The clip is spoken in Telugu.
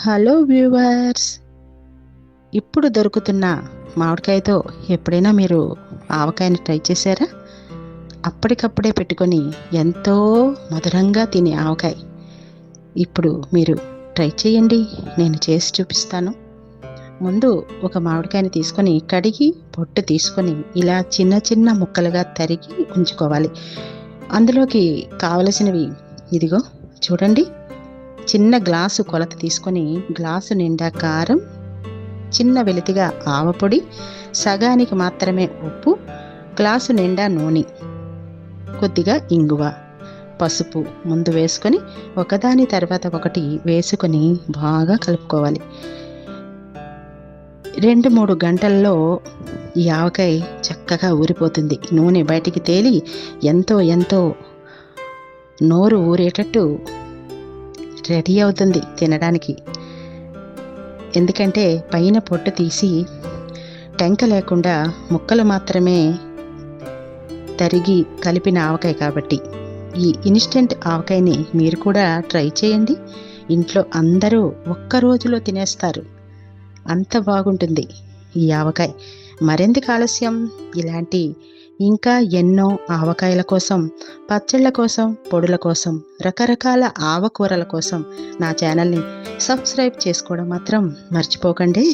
Hello viewers. ఇప్పుడు దొరుకుతున్న మామిడికాయతో ఎప్పుడైనా మీరు ఆవకాయని ట్రై చేశారా? అప్పటికప్పుడే పెట్టుకొని ఎంతో మధురంగా తినే ఆవకాయ. ఇప్పుడు మీరు ట్రై చేయండి నేను చేసి చూపిస్తాను. ముందు ఒక మామిడికాయని తీసుకొని కడిగి పొట్టు తీసుకొని ఇలా చిన్న చిన్న ముక్కలుగా తరిగి ఉంచుకోవాలి. అందులోకి కావలసినవి ఇదిగో చూడండి. చిన్న గ్లాసు కొలత తీసుకొని గ్లాసు నిండా కారం చిన్న వెలితిగా ఆవపొడి సగానికి మాత్రమే ఉప్పు గ్లాసు నిండా నూనె కొద్దిగా ఇంగువ పసుపు ముందు వేసుకొని ఒకదాని తర్వాత ఒకటి వేసుకొని బాగా కలుపుకోవాలి. రెండు మూడు గంటల్లో ఈ ఆవకాయ చక్కగా ఊరిపోతుంది. నూనె బయటికి తేలి ఎంతో ఎంతో నోరు ఊరేటట్టు రెడీ అవుతుంది తినడానికి. ఎందుకంటే పైన పొట్టు తీసి టెంక లేకుండా ముక్కలు మాత్రమే తరిగి కలిపిన ఆవకాయ కాబట్టి. ఈ ఇన్స్టెంట్ ఆవకాయని మీరు కూడా ట్రై చేయండి. ఇంట్లో అందరూ ఒక్క రోజులో తినేస్తారు. అంత బాగుంటుంది ఈ ఆవకాయ. మరెందుకు ఆలస్యం? ఇలాంటి ఇంకా ఎన్నో ఆవకాయల కోసం పచ్చళ్ళ కోసం పొడుల కోసం రకరకాల ఆవకూరల కోసం నా ఛానల్ని సబ్స్క్రైబ్ చేసుకోవడం మాత్రం మర్చిపోకండి.